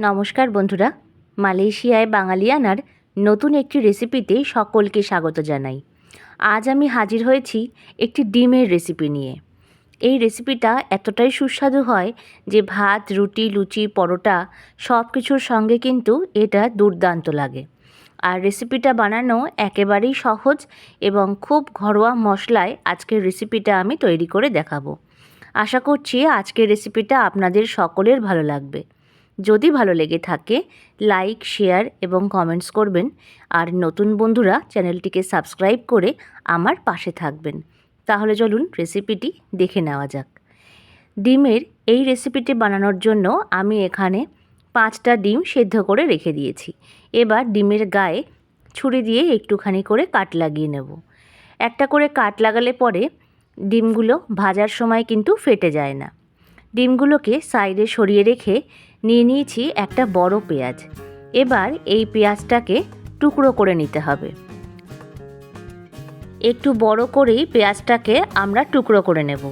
নমস্কার বন্ধুরা, মালয়েশিয়ায় বাঙালিয়ানার নতুন একটি রেসিপিতে সকলকে স্বাগত জানাই। আজ আমি হাজির হয়েছি একটি ডিমের রেসিপি নিয়ে। এই রেসিপিটা এতটাই সুস্বাদু হয় যে ভাত, রুটি, লুচি, পরোটা সব কিছুর সঙ্গে কিন্তু এটা দুর্দান্ত লাগে। আর রেসিপিটা বানানো একেবারেই সহজ এবং খুব ঘরোয়া মশলায় আজকের রেসিপিটা আমি তৈরি করে দেখাবো। আশা করছি আজকের রেসিপিটা আপনাদের সকলের ভালো লাগবে। যদি ভালো লেগে থাকে লাইক শেয়ার এবং কমেন্টস করবেন। আর নতুন বন্ধুরা চ্যানেলটিকে সাবস্ক্রাইব করে আমার পাশে থাকবেন। তাহলে চলুন রেসিপিটি দেখে নেওয়া যাক। ডিমের এই রেসিপিটি বানানোর জন্য আমি এখানে পাঁচটা ডিম সেদ্ধ করে রেখে দিয়েছি। এবার ডিমের গায়ে ছুরি দিয়ে একটুখানি করে কাট লাগিয়ে নেব। একটা করে কাট লাগালে পরে ডিমগুলো ভাজার সময় কিন্তু ফেটে যায় না। ডিমগুলোকে সাইডে সরিয়ে রেখে নিয়ে নিয়েছি একটা বড় পেঁয়াজ। এবার এই পেঁয়াজটাকে টুকরো করে নিতে হবে। একটু বড় করেই পেঁয়াজটাকে আমরা টুকরো করে নেব।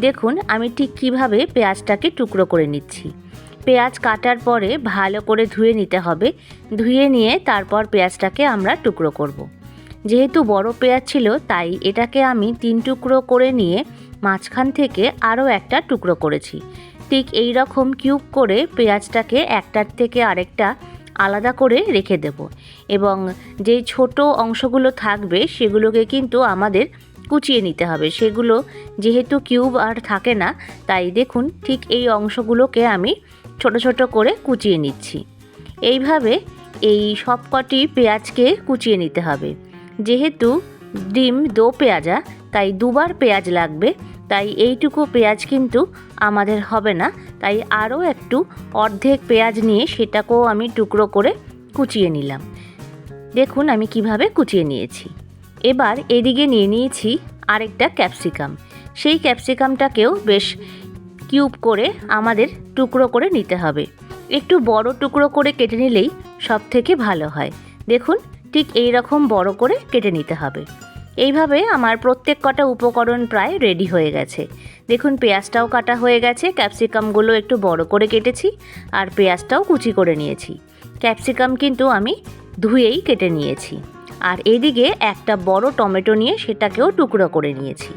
দেখুন, আমি ঠিক কীভাবে পেঁয়াজটাকে টুকরো করে নিচ্ছি। পেঁয়াজ কাটার পরে ভালো করে ধুয়ে নিতে হবে। ধুয়ে নিয়ে তারপর পেঁয়াজটাকে আমরা টুকরো করব। যেহেতু বড় পেঁয়াজ ছিল, তাই এটাকে আমি তিন টুকরো করে নিয়ে মাঝখান থেকে আরও একটা টুকরো করেছি। ঠিক এই রকম কিউব করে পেঁয়াজটাকে একটার থেকে আরেকটা আলাদা করে রেখে দেব। এবং যেই ছোট অংশগুলো থাকবে সেগুলোকে কিন্তু আমাদের কুচিয়ে নিতে হবে। সেগুলো যেহেতু কিউব আর থাকে না, তাই দেখুন ঠিক এই অংশগুলোকে আমি ছোট ছোট করে কুচিয়ে নিচ্ছি। এইভাবে এই সবকটি পেঁয়াজকে কুচিয়ে নিতে হবে। যেহেতু ডিম দো পেঁয়াজা, তাই দুবার পেঁয়াজ লাগবে। তাই এইটুকু পেঁয়াজ কিন্তু আমাদের হবে না। তাই আরও একটু অর্ধেক পেঁয়াজ নিয়ে সেটাকেও আমি টুকরো করে কুচিয়ে নিলাম। দেখুন আমি কীভাবে কুচিয়ে নিয়েছি। এবার এদিকে নিয়ে নিয়েছি আরেকটা ক্যাপসিকাম। সেই ক্যাপসিকামটাকেও বেশ কিউব করে আমাদের টুকরো করে নিতে হবে। একটু বড় টুকরো করে কেটে নিলেই সব থেকে ভালো হয়। দেখুন ঠিক এই রকম বড় করে কেটে নিতে হবে। এইভাবে আমার প্রত্যেক কটা উপকরণ প্রায় রেডি হয়ে গেছে। দেখুন, পেঁয়াজটাও কাটা হয়ে গেছে ক্যাপসিকামগুলো একটু বড় করে কেটেছি আর পেঁয়াজটাও কুচি করে নিয়েছি। ক্যাপসিকাম কিন্তু আমি ধুয়েই কেটে নিয়েছি। আর এদিকে একটা বড় টমেটো নিয়ে সেটাকেও টুকরো করে নিয়েছি।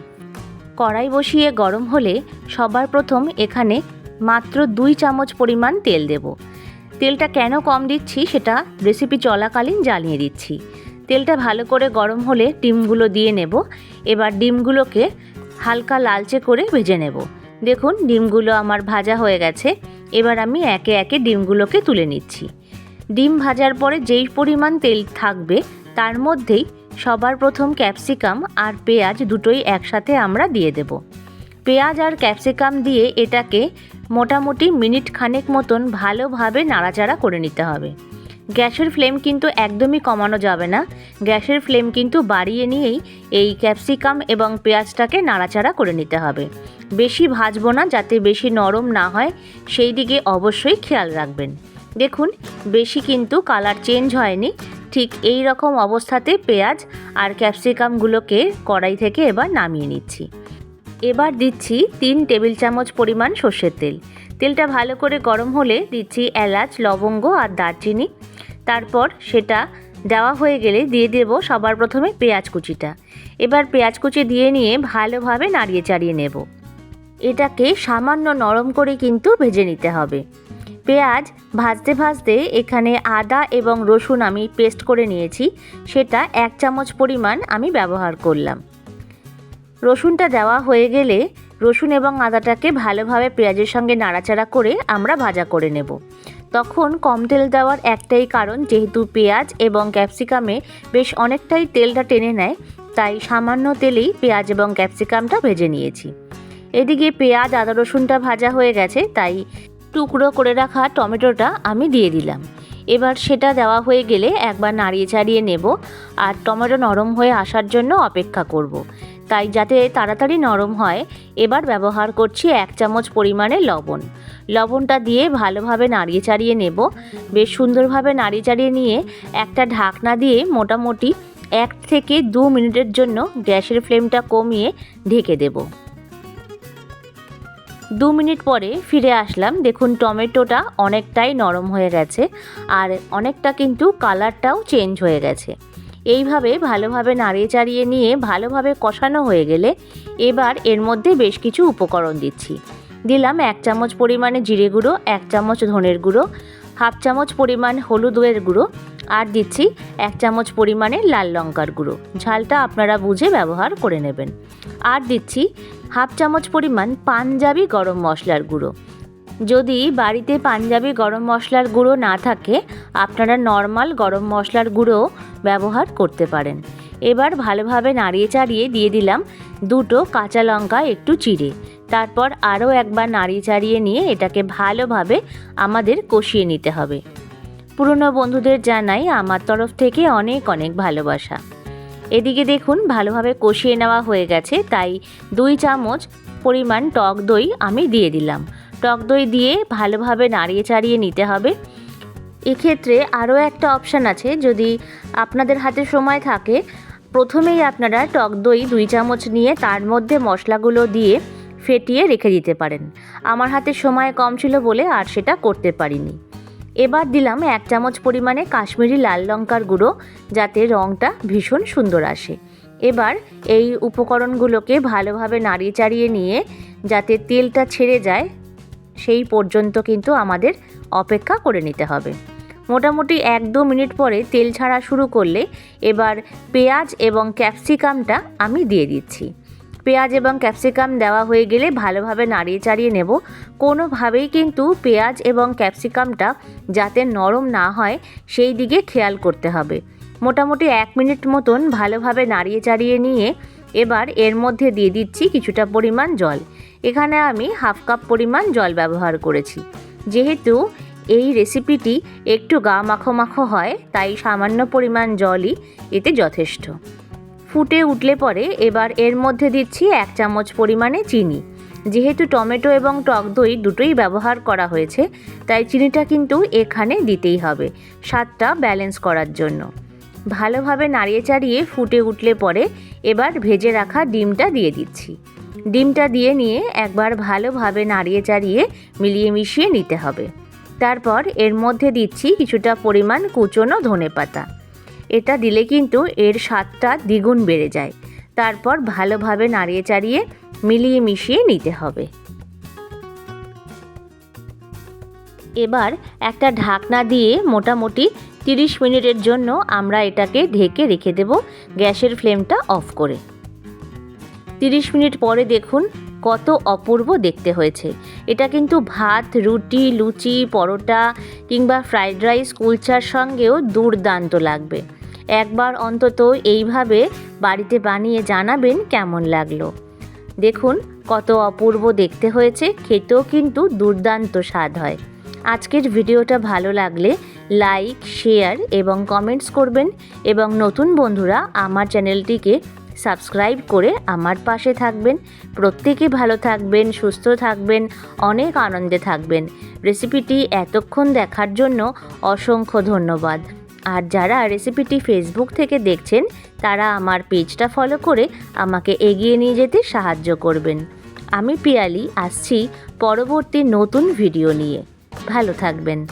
কড়াই বসিয়ে গরম হলে সবার প্রথম এখানে মাত্র দুই চামচ পরিমাণ তেল দেব। তেলটা কেন কম দিচ্ছি সেটা রেসিপি চলাকালীন জ্বালিয়ে দিচ্ছি। তেলটা ভালো করে গরম হলে ডিমগুলো দিয়ে নেব। এবার ডিমগুলোকে হালকা লালচে করে ভেজে নেব। দেখুন, ডিমগুলো আমার ভাজা হয়ে গেছে। এবার আমি একে একে ডিমগুলোকে তুলে নিচ্ছি। ডিম ভাজার পরে যেই পরিমাণ তেল থাকবে, তার মধ্যেই সবার প্রথম ক্যাপসিকাম আর পেঁয়াজ দুটোই একসাথে আমরা দিয়ে দেব। পেঁয়াজ আর ক্যাপসিকাম দিয়ে এটাকে মোটামুটি মিনিট খানেক মতন ভালোভাবে নাড়াচাড়া করে নিতে হবে। গ্যাসের ফ্লেম কিন্তু একদমই কমানো যাবে না। গ্যাসের ফ্লেম কিন্তু বাড়িয়ে নিয়েই এই ক্যাপসিকাম এবং পেঁয়াজটাকে নাড়াচাড়া করে নিতে হবে। বেশি ভাজবো না, যাতে বেশি নরম না হয়, সেই দিকে অবশ্যই খেয়াল রাখবেন। দেখুন, বেশি কিন্তু কালার চেঞ্জ হয়নি। ঠিক এই রকম অবস্থাতে পেঁয়াজ আর ক্যাপসিকামগুলোকে কড়াই থেকে এবার নামিয়ে নিচ্ছি। এবার দিচ্ছি তিন টেবিল চামচ পরিমাণ সর্ষের তেল। তেলটা ভালো করে গরম হলে দিচ্ছি এলাচ, লবঙ্গ আর দারচিনি। তারপর সেটা দেওয়া হয়ে গেলে দিয়ে দেব সবার প্রথমে পেঁয়াজ কুচিটা। এবার পেঁয়াজ কুচি দিয়ে নিয়ে ভালোভাবে নাড়িয়ে চাড়িয়ে নেব। এটাকে সামান্য নরম করে কিন্তু ভেজে নিতে হবে। পেঁয়াজ ভাজতে ভাজতে এখানে আদা এবং রসুন আমি পেস্ট করে নিয়েছি। সেটা এক চামচ পরিমাণ আমি ব্যবহার করলাম। রসুনটা দেওয়া হয়ে গেলে রসুন এবং আদাটাকে ভালোভাবে পেঁয়াজের সঙ্গে নাড়াচাড়া করে আমরা ভাজা করে নেব। তখন কম তেল দেওয়ার একটাই কারণ যেহেতু পেঁয়াজ এবং ক্যাপসিকামে বেশ অনেকটাই তেলটা টেনে নেয়, তাই সামান্য তেলেই পেঁয়াজ এবং ক্যাপসিকামটা ভেজে নিয়েছি এদিকে পেঁয়াজ, আদা, রসুনটা ভাজা হয়ে গেছে, তাই টুকরো করে রাখা টমেটোটা আমি দিয়ে দিলাম এবার সেটা দেওয়া হয়ে গেলে একবার নাড়িয়ে চাড়িয়ে নেব আর টমেটো নরম হয়ে আসার জন্য অপেক্ষা করব। তাই যাতে তাড়াতাড়ি নরম হয়, এবার ব্যবহার করছি এক চামচ পরিমাণে লবণ। লবণটা দিয়ে ভালোভাবে নাড়িয়ে চাড়িয়ে নেব। বেশ সুন্দরভাবে নাড়িয়ে চাড়িয়ে নিয়ে একটা ঢাকনা দিয়ে মোটামুটি এক থেকে দু মিনিটের জন্য গ্যাসের ফ্লেমটা কমিয়ে ঢেকে দেব। দু মিনিট পরে ফিরে আসলাম। দেখুন, টমেটোটা অনেকটাই নরম হয়ে গেছে আর অনেকটা কিন্তু কালারটাও চেঞ্জ হয়ে গেছে। এইভাবে ভালোভাবে নাড়িয়ে চাড়িয়ে নিয়ে ভালোভাবে কষানো হয়ে গেলে এবার এর মধ্যে বেশ কিছু উপকরণ দিচ্ছি। দিলাম এক চামচ পরিমাণে জিরে গুঁড়ো, এক চামচ ধনের গুঁড়ো, হাফ চামচ পরিমাণ হলুদের গুঁড়ো আর দিচ্ছি এক চামচ পরিমাণে লাল লঙ্কার গুঁড়ো। ঝালটা আপনারা বুঝে ব্যবহার করে নেবেন। আর দিচ্ছি হাফ চামচ পরিমাণ পাঞ্জাবি গরম মশলার গুঁড়ো। যদি বাড়িতে পাঞ্জাবি গরম মশলার গুঁড়ো না থাকে, আপনারা নর্মাল গরম মশলার গুঁড়ো ব্যবহার করতে পারেন। এবার ভালোভাবে নাড়িয়ে চাড়িয়ে দিয়ে দিলাম দুটো কাঁচা লঙ্কা, একটু চিড়ে। তারপর আরও একবার নাড়িয়ে চাড়িয়ে নিয়ে এটাকে ভালোভাবে আমাদের কষিয়ে নিতে হবে। পুরনো বন্ধুদের জানাই আমার তরফ থেকে অনেক অনেক ভালোবাসা। এদিকে দেখুন, ভালোভাবে কষিয়ে নেওয়া হয়ে গেছে, তাই দুই চামচ পরিমাণ টক দই আমি দিয়ে দিলাম। টক দই দিয়ে ভালোভাবে নাড়িয়ে চাড়িয়ে নিতে হবে। এক্ষেত্রে আরও একটা অপশান আছে, যদি আপনাদের হাতে সময় থাকে, প্রথমেই আপনারা টক দই দুই চামচ নিয়ে তার মধ্যে মশলাগুলো দিয়ে ফেটিয়ে রেখে দিতে পারেন। আমার হাতে সময় কম ছিল বলে আর সেটা করতে পারিনি। এবার দিলাম এক চামচ পরিমাণে কাশ্মীরি লাল লঙ্কার গুঁড়ো, যাতে রঙটা ভীষণ সুন্দর আসে। এবার এই উপকরণগুলোকে ভালোভাবে নাড়িয়ে চাড়িয়ে নিয়ে, যাতে তেলটা ছেড়ে যায় সেই পর্যন্ত কিন্তু আমাদের অপেক্ষা করে নিতে হবে। মোটামুটি এক দু মিনিট পরে তেল ছাড়া শুরু করলে এবার পেঁয়াজ এবং ক্যাপসিকামটা আমি দিয়ে দিচ্ছি। পেঁয়াজ এবং ক্যাপসিকাম দেওয়া হয়ে গেলে ভালোভাবে নাড়িয়ে চাড়িয়ে নেব। কোনোভাবেই কিন্তু পেঁয়াজ এবং ক্যাপসিকামটা যাতে নরম না হয় সেই দিকে খেয়াল করতে হবে। মোটামুটি এক মিনিট মতন ভালোভাবে নাড়িয়ে চাড়িয়ে নিয়ে এবার এর মধ্যে দিয়ে দিচ্ছি কিছুটা পরিমাণ জল। এখানে আমি হাফ কাপ পরিমাণ জল ব্যবহার করেছি। যেহেতু এই রেসিপিটি একটু গা মাখো মাখো হয়, তাই সামান্য পরিমাণ জলই এতে যথেষ্ট। ফুটে উঠলে পরে এবার এর মধ্যে দিচ্ছি এক চামচ পরিমাণে চিনি। যেহেতু টমেটো এবং টক দই দুটোই ব্যবহার করা হয়েছে, তাই চিনিটা কিন্তু এখানে দিতেই হবে স্বাদটা ব্যালেন্স করার জন্য। ভালোভাবে নাড়িয়ে চাড়িয়ে ফুটে উঠলে পরে এবার ভেজে রাখা ডিমটা দিয়ে দিচ্ছি। ডিমটা দিয়ে নিয়ে একবার ভালোভাবে নাড়িয়ে চাড়িয়ে মিলিয়ে মিশিয়ে নিতে হবে। তারপর এর মধ্যে দিচ্ছি কিছুটা পরিমাণ কুচনো ধনে পাতা। এটা দিলে কিন্তু এর স্বাদটা দ্বিগুণ বেড়ে যায়। তারপর ভালোভাবে নাড়িয়ে চাড়িয়ে মিলিয়ে মিশিয়ে নিতে হবে। এবার একটা ঢাকনা দিয়ে মোটামুটি তিরিশ মিনিটের জন্য আমরা এটাকে ঢেকে রেখে দেব। গ্যাসের ফ্লেমটা অফ করে। তিরিশ মিনিট পরে দেখুন কত অপূর্ব দেখতে হয়েছে। এটা কিন্তু ভাত, রুটি, লুচি, পরোটা কিংবা ফ্রাইড রাইস, কুলচার সঙ্গেও দুর্দান্ত লাগবে। একবার অন্তত এইভাবে বাড়িতে বানিয়ে জানাবেন কেমন লাগল। দেখুন কত অপূর্ব দেখতে হয়েছে, খেতেও কিন্তু দুর্দান্ত স্বাদ হয়। আজকের ভিডিওটা ভালো লাগলে লাইক, শেয়ার এবং কমেন্টস করবেন এবং নতুন বন্ধুরা আমার চ্যানেলটিকে সাবস্ক্রাইব করে আমার পাশে থাকবেন। প্রত্যেকে ভালো থাকবেন, সুস্থ থাকবেন, অনেক আনন্দে থাকবেন। রেসিপিটি এতক্ষণ দেখার জন্য অসংখ্য ধন্যবাদ। আর যারা রেসিপিটি ফেসবুক থেকে দেখছেন, তারা আমার পেজটা ফলো করে আমাকে এগিয়ে নিয়ে যেতে সাহায্য করবেন। আমি পিয়ালি, আসছি পরবর্তী নতুন ভিডিও নিয়ে। ভালো থাকবেন।